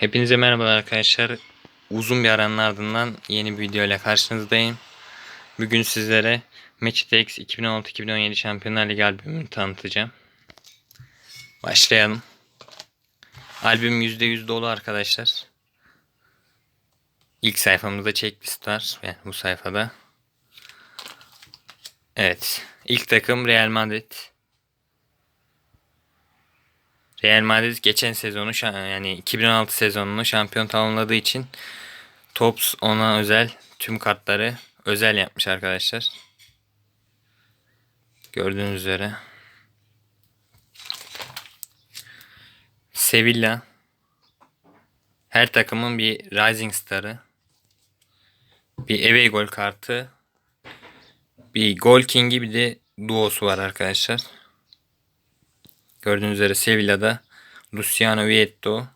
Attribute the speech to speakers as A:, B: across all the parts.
A: Hepinize merhabalar arkadaşlar. Uzun bir aranın ardından yeni bir video ile karşınızdayım. Bugün sizlere Matchdex 2016-2017 Şampiyonlar Ligi albümünü tanıtacağım. Başlayalım. Albüm %100 dolu arkadaşlar. İlk sayfamızda checklist var. Yani bu sayfada. Evet. İlk takım Real Madrid. Real Madrid geçen sezonu yani 2016 sezonunu şampiyon tamamladığı için Tops ona özel tüm kartları özel yapmış arkadaşlar. Gördüğünüz üzere. Sevilla her takımın bir Rising Star'ı bir away gol kartı bir Gol King'i bir de duosu var arkadaşlar. Gördüğünüz üzere Sevilla'da Luciano Vietto,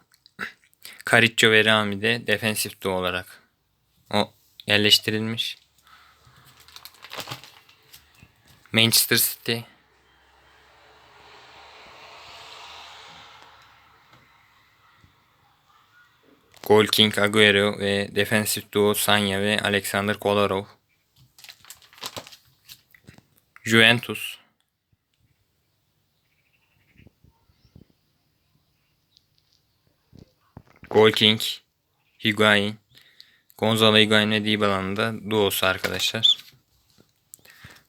A: Cariccio ve Rami de defensif duo olarak o yerleştirilmiş. Manchester City Gol King Agüero ve defensif duo Sanya ve Alexander Kolarov. Juventus Gol King, Higuain, Gonzalo Higuain ve Dybala'nın da duosu arkadaşlar.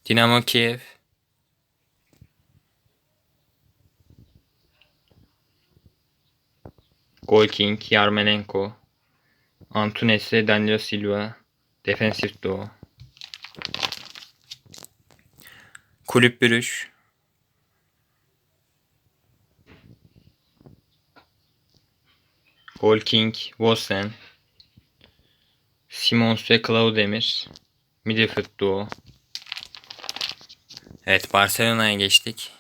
A: Dinamo Kiev, Gol King, Yarmolenko, Antunes ve Danilo Silva, defensif duo. Kulüp Brüj, Gol King, Vossen, Simons ve Claudemir. Midfield duo. Evet Barcelona'ya geçtik.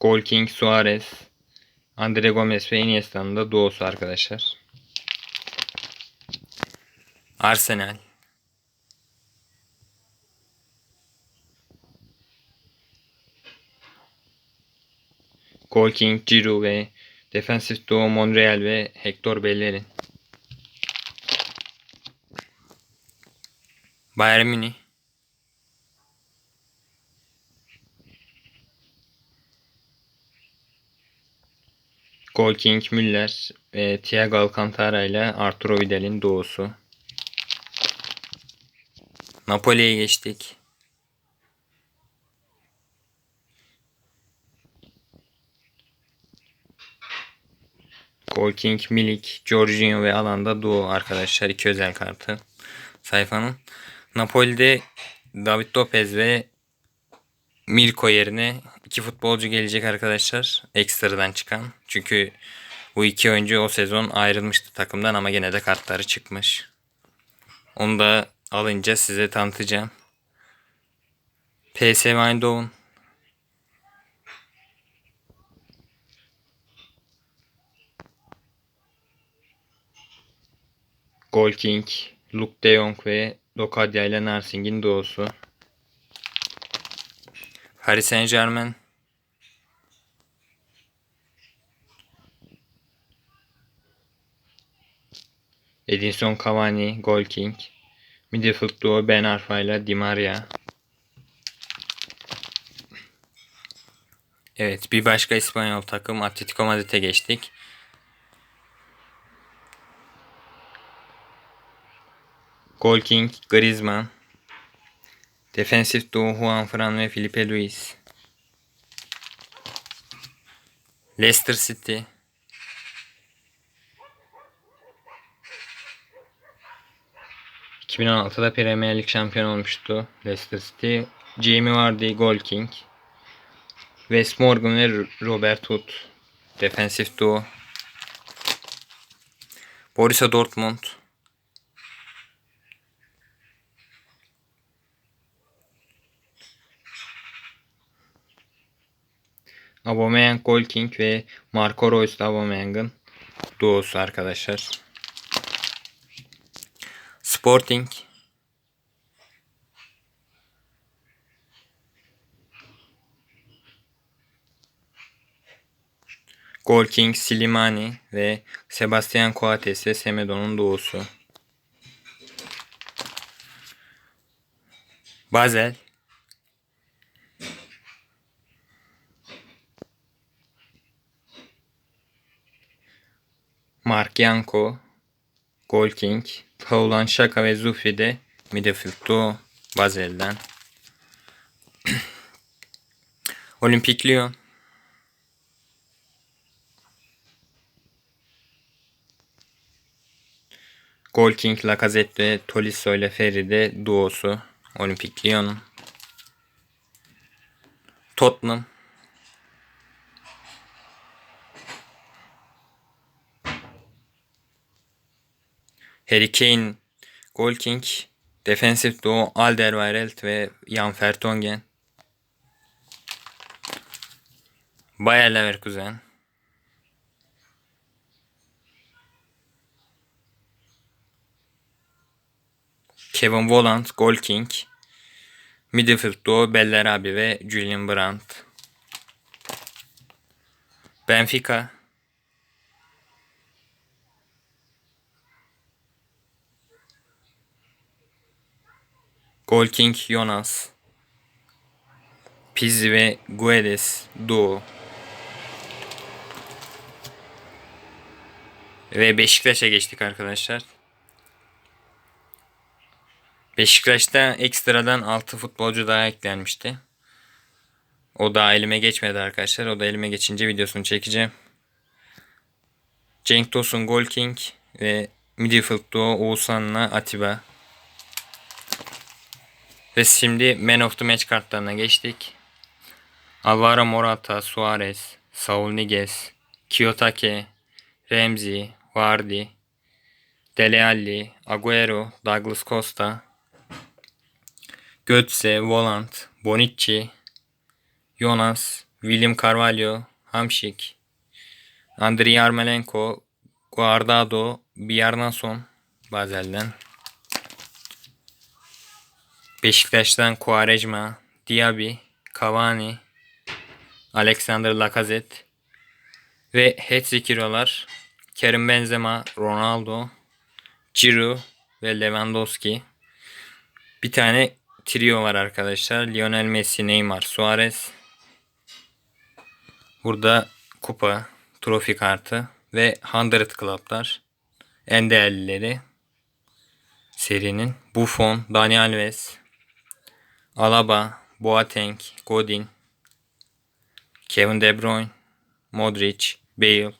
A: Gol King, Suarez, Andre Gomez ve Iniesta'nın da duosu arkadaşlar. Arsenal. Gol King, Giroud ve defensif duo Monreal ve Hector Bellerin. Bayern Münih. Gol King, Müller ve Thiago Alcantara ile Arturo Vidal'in duosu. Napoli'ye geçtik. Gol King, Milik, Jorginho ve alanda duo arkadaşlar. iki özel kartı sayfanın. Napoli'de David Lopez ve Mirko yerine iki futbolcu gelecek arkadaşlar. Ekstradan çıkan. Çünkü bu iki oyuncu o sezon ayrılmıştı takımdan ama gene de kartları çıkmış. Onu da alınca size tanıtacağım. PSV Eindhoven Gol King, Luke De Jong ve Locadia ile Narsing'in duosu. Paris Saint Germain Edinson Cavani, Gol King. Midfield duo Ben Arfa ile Di Maria. Evet bir başka İspanyol takım Atletico Madrid'e geçtik. Gol King, Griezmann. Defensif duo Juan Fran ve Felipe Luis. Leicester City. ...2016'da Premier Lig şampiyon olmuştu Leicester City. Jamie Vardy, Gol King. Wes Morgan ve Robert Hood. Defensif duo. Borussia Dortmund. Aubameyang, Golking ve Marco Reus'la Aubameyang'ın duosu arkadaşlar. Sporting Golking, Slimani ve Sebastian Coates ve Semedo'nun doğusu. Basel Mark Yanko, Gol King, Paulan Şaka ve Zufi de Midfield Duo Basel'den. Olimpik Lyon. Gol King, Lacazette ve Tolisso ile Feride duosu. Olimpik Lyon'un. Tottenham. Harry Kane, Gol King, Defensive Duo Alderweireld ve Jan Vertonghen. Bayer Leverkusen. Kevin Volland, Gol King. Midfield Duo Bellerabi ve Julian Brandt. Benfica. Gol King Jonas. Pizzi ve Guedes Duo. Ve Beşiktaş'a geçtik arkadaşlar. Beşiktaş'ta ekstradan 6 futbolcu daha eklenmişti. O da elime geçmedi arkadaşlar. O da elime geçince videosunu çekeceğim. Cenk Tosun, Gol King ve Midfield Duo Oğuzhan'la Atiba. Ve şimdi Man of the Match kartlarına geçtik. Alvaro Morata, Suarez, Saul Niguez, Kiyotake, Ramsey, Vardy, Dele Alli, Agüero, Douglas Costa, Götze, Volant, Bonucci, Jonas, William Carvalho, Hamşik, Andriy Yarmolenko, Guardado, Bjarnason, Bazel'den. Beşiktaş'tan Quaresma, Diaby, Cavani, Alexander Lacazette ve hat-trick hero'lar Kerim Benzema, Ronaldo, Giroud ve Lewandowski. Bir tane trio var arkadaşlar. Lionel Messi, Neymar, Suarez. Burada kupa, trofi kartı ve 100 Club'lar. En değerlileri serinin Buffon, Dani Alves, Alaba, Boateng, Godin, Kevin De Bruyne, Modric, Bale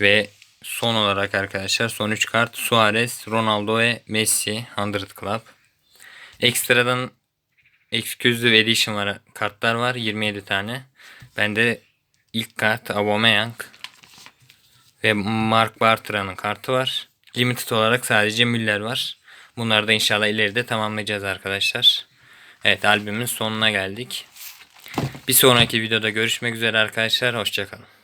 A: ve son olarak arkadaşlar son 3 kart Suarez, Ronaldo ve Messi 100 Club. Ekstradan Exclusive Edition var, kartlar var 27 tane. Bende ilk kart Aubameyang ve Mark Bartra'nın kartı var. Limited olarak sadece Müller var. Bunları da inşallah ileride tamamlayacağız arkadaşlar. Evet albümün sonuna geldik. Bir sonraki videoda görüşmek üzere arkadaşlar. Hoşçakalın.